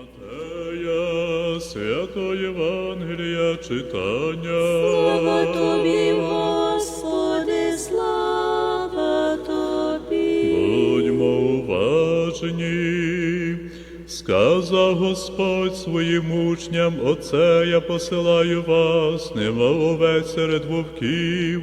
Матея, свято Євангелія читання. Слава тобі, Господи, слава тобі. Будьмо уважні. Сказав Господь своїм учням, Оце я посилаю вас, немов овець серед вовків.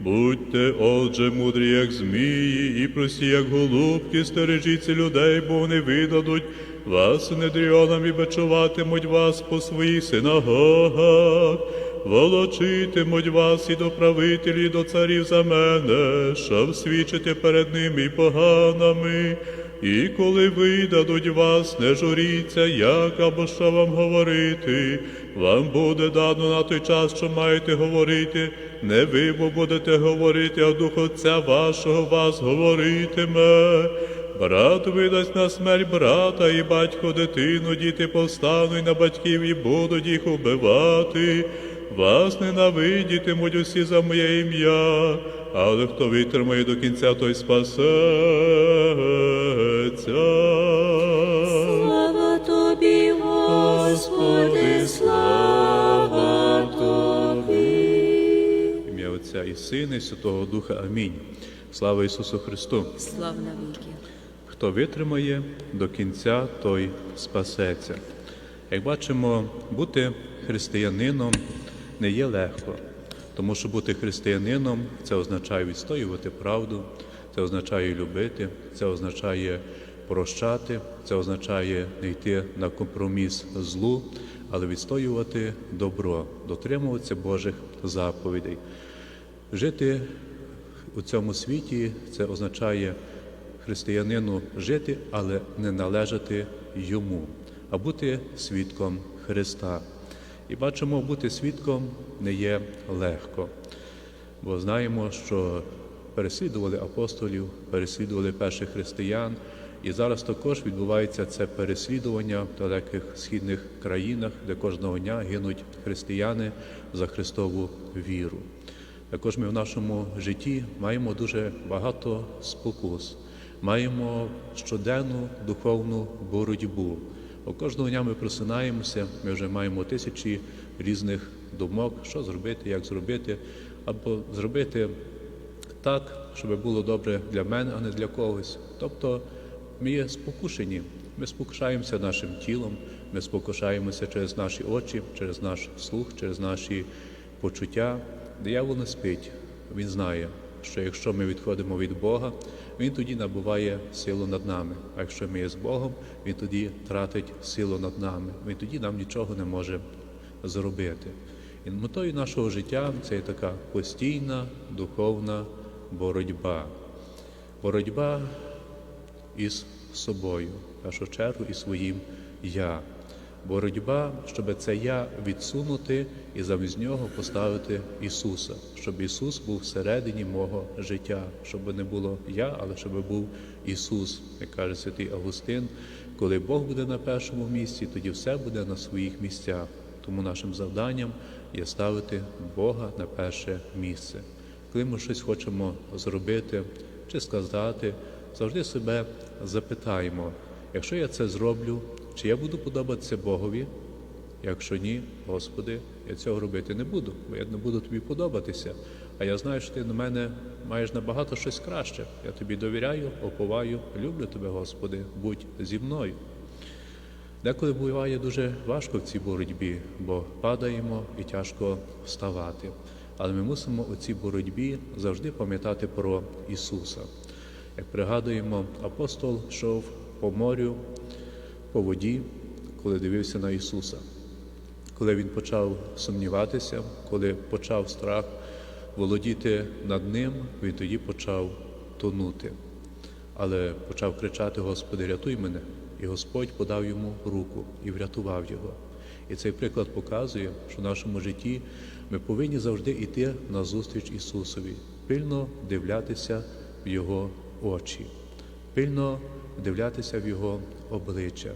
Будьте, отже, мудрі, як змії, і прості, як голубки, стережіться людей, бо вони видадуть вас недріонам і бачуватимуть вас по своїх синагогах. Волочитимуть вас і до правителів, і до царів за мене, щоб свідчити перед ними і поганами. І коли видадуть вас, не журіться, як або що вам говорити. Вам буде дано на той час, що маєте говорити. Не ви бо будете говорити, а Дух Отця вашого вас говоритиме. Брат видасть на смерть брата, і батько дитину, діти повстануть на батьків і будуть їх убивати. Вас ненавидітимуть усі за моє ім'я, але хто витримає до кінця, той спасеться. Слава тобі, Господи, слава тобі. Ім'я Отця і Сина, і Святого Духа. Амінь. Слава Ісусу Христу! Слава навіки. Хто витримає до кінця, той спасеться. Як бачимо, бути християнином не є легко, тому що бути християнином це означає відстоювати правду, це означає любити, це означає прощати, це означає не йти на компроміс злу, але відстоювати добро, дотримуватися Божих заповідей. Жити у цьому світі це означає християнину жити, але не належати йому, а бути свідком Христа. І бачимо, бути свідком не є легко, бо знаємо, що переслідували апостолів, переслідували перших християн, і зараз також відбувається це переслідування в далеких східних країнах, де кожного дня гинуть християни за Христову віру. Також ми в нашому житті маємо дуже багато спокус, маємо щоденну духовну боротьбу. Бо кожного дня ми просинаємося, ми вже маємо тисячі різних думок, що зробити, як зробити, або зробити так, щоб було добре для мене, а не для когось. Тобто ми є спокушені, ми спокушаємося нашим тілом, ми спокушаємося через наші очі, через наш слух, через наші почуття. Диявол не спить, він знає, що якщо ми відходимо від Бога, він тоді набуває силу над нами. А якщо ми є з Богом, він тоді тратить силу над нами. Він тоді нам нічого не може зробити. І метою нашого життя це є така постійна духовна боротьба. Боротьба із собою, в першу чергу і своїм я. Боротьба, щоб це я відсунути і замість нього поставити Ісуса, щоб Ісус був всередині мого життя, щоб не було я, але щоб був Ісус, як каже святий Августин. Коли Бог буде на першому місці, тоді все буде на своїх місцях. Тому нашим завданням є ставити Бога на перше місце. Коли ми щось хочемо зробити чи сказати, завжди себе запитаємо, якщо я це зроблю, чи я буду подобатися Богові? Якщо ні, Господи, я цього робити не буду, бо я не буду тобі подобатися. А я знаю, що ти на мене маєш набагато щось краще. Я тобі довіряю, оповаю, люблю тебе, Господи, будь зі мною. Деколи буває дуже важко в цій боротьбі, бо падаємо і тяжко вставати. Але ми мусимо у цій боротьбі завжди пам'ятати про Ісуса. Як пригадуємо, апостол йшов по морю, по воді, коли дивився на Ісуса. Коли він почав сумніватися, коли почав страх володіти над ним, він тоді почав тонути. Але почав кричати: Господи, рятуй мене! І Господь подав йому руку і врятував його. І цей приклад показує, що в нашому житті ми повинні завжди йти на зустріч Ісусові, пильно дивлятися в Його очі, пильно дивлятися в Його обличчя,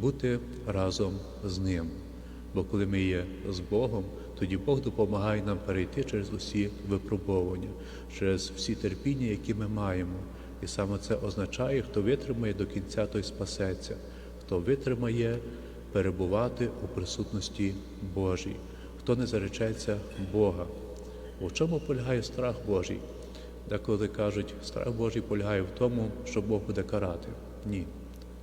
бути разом з Ним. Бо коли ми є з Богом, тоді Бог допомагає нам перейти через усі випробування, через всі терпіння, які ми маємо. І саме це означає, хто витримає до кінця, той спасеться, хто витримає перебувати у присутності Божій. Хто не заречеться Бога. У чому полягає страх Божий? Деколи кажуть, страх Божий полягає в тому, що Бог буде карати. Ні,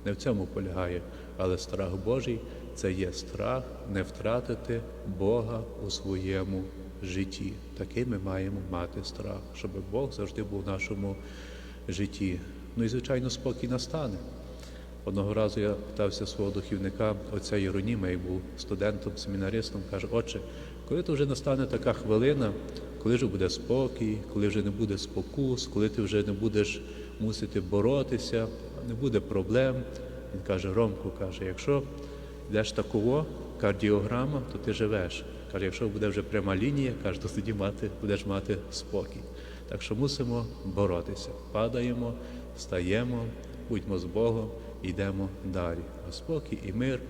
не в цьому полягає. Але страх Божий це є страх не втратити Бога у своєму житті. Такий ми маємо мати страх, щоб Бог завжди був в нашому житті. Ну і звичайно, спокій настане. Одного разу я питався свого духівника, отця Єроніма, як був студентом, семінаристом, каже, отче, коли то вже настане така хвилина, коли вже буде спокій, коли вже не буде спокус, коли ти вже не будеш мусити боротися, не буде проблем. Він каже, Ромку, каже, якщо йдеш такого, кардіограма, то ти живеш. Каже, якщо буде вже пряма лінія, каже, то тоді мати, будеш мати спокій. Так що мусимо боротися. Падаємо, встаємо, будьмо з Богом йдемо далі. А спокій і мир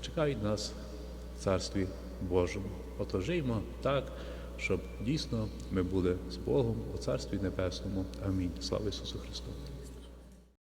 чекають нас в Царстві Божому. Ото жиймо так, щоб дійсно ми були з Богом у Царстві Небесному. Амінь. Слава Ісусу Христу!